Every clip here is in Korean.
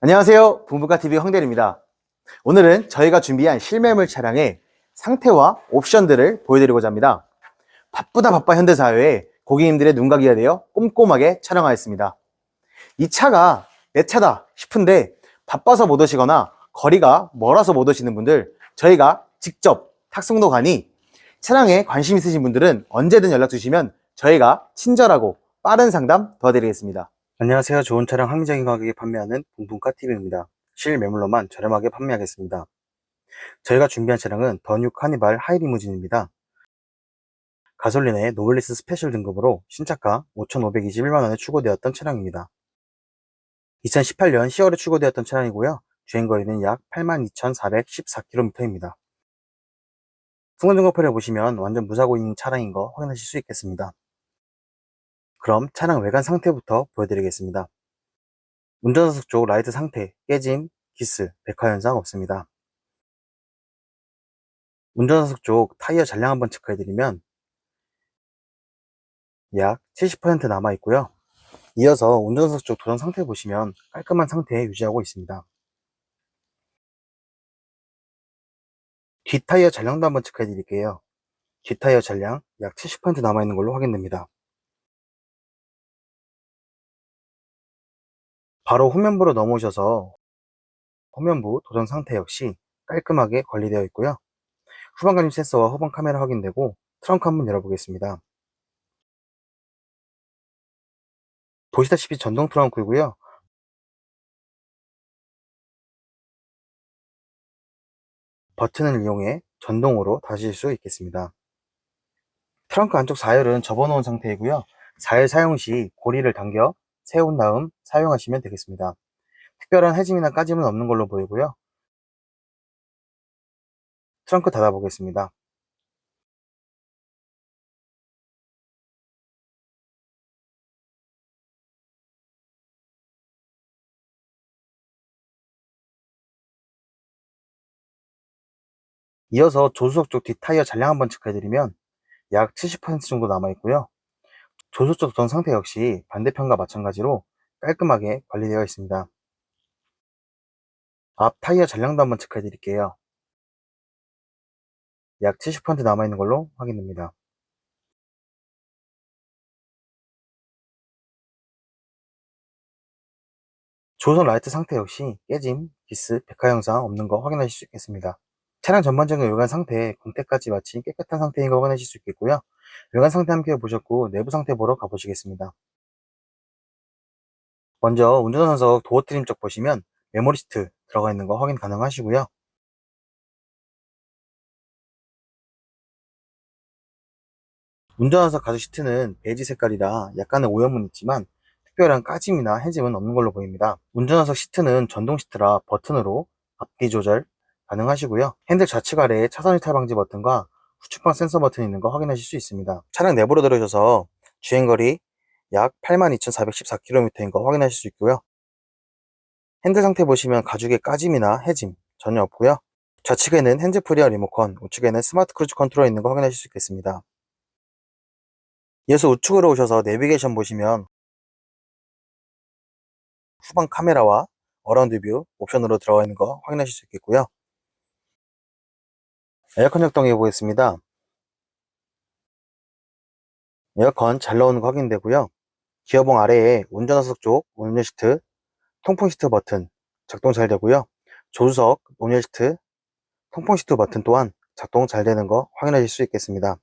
안녕하세요. 붕붕카TV 황대리입니다. 오늘은 저희가 준비한 실매물 차량의 상태와 옵션들을 보여드리고자 합니다. 바쁘다 바빠 현대사회에 고객님들의 눈과 귀가 되어 꼼꼼하게 촬영하였습니다. 이 차가 내 차다 싶은데 바빠서 못 오시거나 거리가 멀어서 못 오시는 분들 저희가 직접 탁송도 가니 차량에 관심 있으신 분들은 언제든 연락 주시면 저희가 친절하고 빠른 상담 도와드리겠습니다. 안녕하세요. 좋은 차량 합리적인 가격에 판매하는 붕붕카TV입니다. 실 매물로만 저렴하게 판매하겠습니다. 저희가 준비한 차량은 더뉴 카니발 하이리무진입니다. 가솔린의 노블리스 스페셜 등급으로 신차가 5,521만원에 출고되었던 차량입니다. 2018년 10월에 출고되었던 차량이고요. 주행거리는 약 82,414km입니다. 승원등급표를 보시면 완전 무사고인 차량인 거 확인하실 수 있겠습니다. 그럼 차량 외관 상태부터 보여드리겠습니다. 운전석 쪽 라이트 상태, 깨짐, 기스, 백화 현상 없습니다. 운전석 쪽 타이어 잔량 한번 체크해드리면 약 70% 남아 있고요. 이어서 운전석 쪽 도전 상태 보시면 깔끔한 상태에 유지하고 있습니다. 뒷타이어 잔량도 한번 체크해 드릴게요. 뒷타이어 잔량 약 70% 남아 있는 걸로 확인됩니다. 바로 후면부로 넘어오셔서 후면부 도전 상태 역시 깔끔하게 관리되어 있고요. 후방 감림 센서와 후방 카메라 확인되고 트렁크 한번 열어보겠습니다. 보시다시피 전동 트렁크이고요. 버튼을 이용해 전동으로 닫으실 수 있겠습니다. 트렁크 안쪽 4열은 접어놓은 상태이고요. 4열 사용 시 고리를 당겨 세운 다음 사용하시면 되겠습니다. 특별한 해짐이나 까짐은 없는 걸로 보이고요. 트렁크 닫아 보겠습니다. 이어서 조수석 쪽 뒷타이어 잔량 한번 체크해드리면 약 70% 정도 남아있고요. 조수석 전 상태 역시 반대편과 마찬가지로 깔끔하게 관리되어 있습니다. 앞 타이어 잔량도 한번 체크해 드릴게요. 약 70% 남아있는 걸로 확인됩니다. 조선 라이트 상태 역시 깨짐, 기스, 백화 현상 없는 거 확인하실 수 있겠습니다. 차량 전반적인 외관 상태, 공태까지 마치 깨끗한 상태인 거 확인하실 수 있겠고요. 외관 상태 함께 보셨고 내부 상태 보러 가보시겠습니다. 먼저 운전석 도어 트림 쪽 보시면 메모리 시트 들어가 있는 거 확인 가능하시고요. 운전석 가죽 시트는 베이지 색깔이라 약간의 오염은 있지만 특별한 까짐이나 해짐은 없는 걸로 보입니다. 운전석 시트는 전동 시트라 버튼으로 앞뒤 조절 가능하시고요. 핸들 좌측 아래에 차선 이탈 방지 버튼과 후측방 센서 버튼이 있는 거 확인하실 수 있습니다. 차량 내부로 들어오셔서 주행거리 약 82,414km인 거 확인하실 수 있고요. 핸들 상태 보시면 가죽의 까짐이나 해짐 전혀 없고요. 좌측에는 핸즈 프리와 리모컨, 우측에는 스마트 크루즈 컨트롤 있는 거 확인하실 수 있겠습니다. 이어서 우측으로 오셔서 내비게이션 보시면 후방 카메라와 어라운드 뷰 옵션으로 들어가 있는 거 확인하실 수 있겠고요. 에어컨 작동해 보겠습니다. 에어컨 잘 나오는 거 확인되고요. 기어봉 아래에 운전석 쪽 운전 시트, 통풍 시트 버튼 작동 잘 되고요. 조수석 운전 시트, 통풍 시트 버튼 또한 작동 잘 되는 거 확인하실 수 있겠습니다.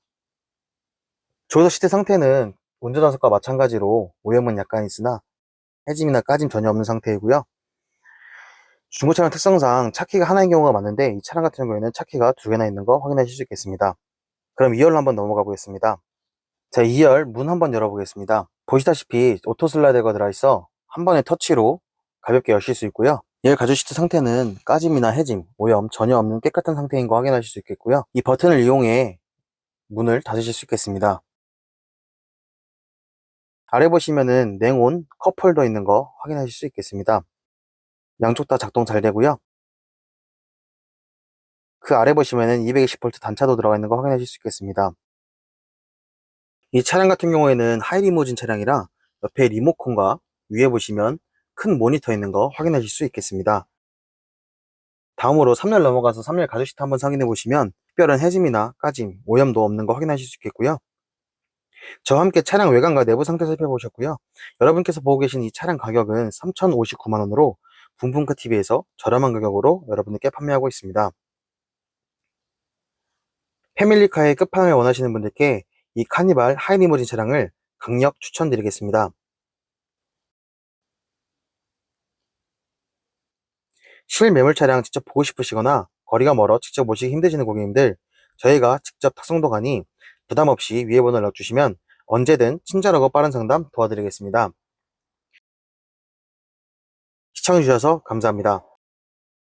조수석 시트 상태는 운전석과 마찬가지로 오염은 약간 있으나 해짐이나 까짐 전혀 없는 상태이고요. 중고차량 특성상 차키가 하나인 경우가 많은데 이 차량 같은 경우에는 차키가 두 개나 있는 거 확인하실 수 있겠습니다. 그럼 2열로 한번 넘어가 보겠습니다. 자, 2열 문 한번 열어보겠습니다. 보시다시피 오토 슬라이드가 들어있어 한 번에 터치로 가볍게 여실 수 있고요. 2열 가죽 시트 상태는 까짐이나 해짐, 오염 전혀 없는 깨끗한 상태인 거 확인하실 수 있겠고요. 이 버튼을 이용해 문을 닫으실 수 있겠습니다. 아래 보시면은 냉온 컵홀더 있는 거 확인하실 수 있겠습니다. 양쪽 다 작동 잘 되고요. 그 아래 보시면은 220V 단차도 들어가 있는 거 확인하실 수 있겠습니다. 이 차량 같은 경우에는 하이리무진 차량이라 옆에 리모컨과 위에 보시면 큰 모니터 있는 거 확인하실 수 있겠습니다. 다음으로 3열 넘어가서 3열 가죽 시트 한번 확인해 보시면 특별한 해짐이나 까짐, 오염도 없는 거 확인하실 수 있겠고요. 저와 함께 차량 외관과 내부 상태 살펴보셨고요. 여러분께서 보고 계신 이 차량 가격은 3,059만원으로 분분카 TV에서 저렴한 가격으로 여러분들께 판매하고 있습니다. 패밀리카의 끝판을 원하시는 분들께 이 카니발 하이리무진 차량을 강력 추천드리겠습니다. 실매물 차량 직접 보고 싶으시거나 거리가 멀어 직접 오시기 힘드시는 고객님들 저희가 직접 탁송도 가니 부담 없이 위에 번호 연락 주시면 언제든 친절하고 빠른 상담 도와드리겠습니다. 시청해주셔서 감사합니다.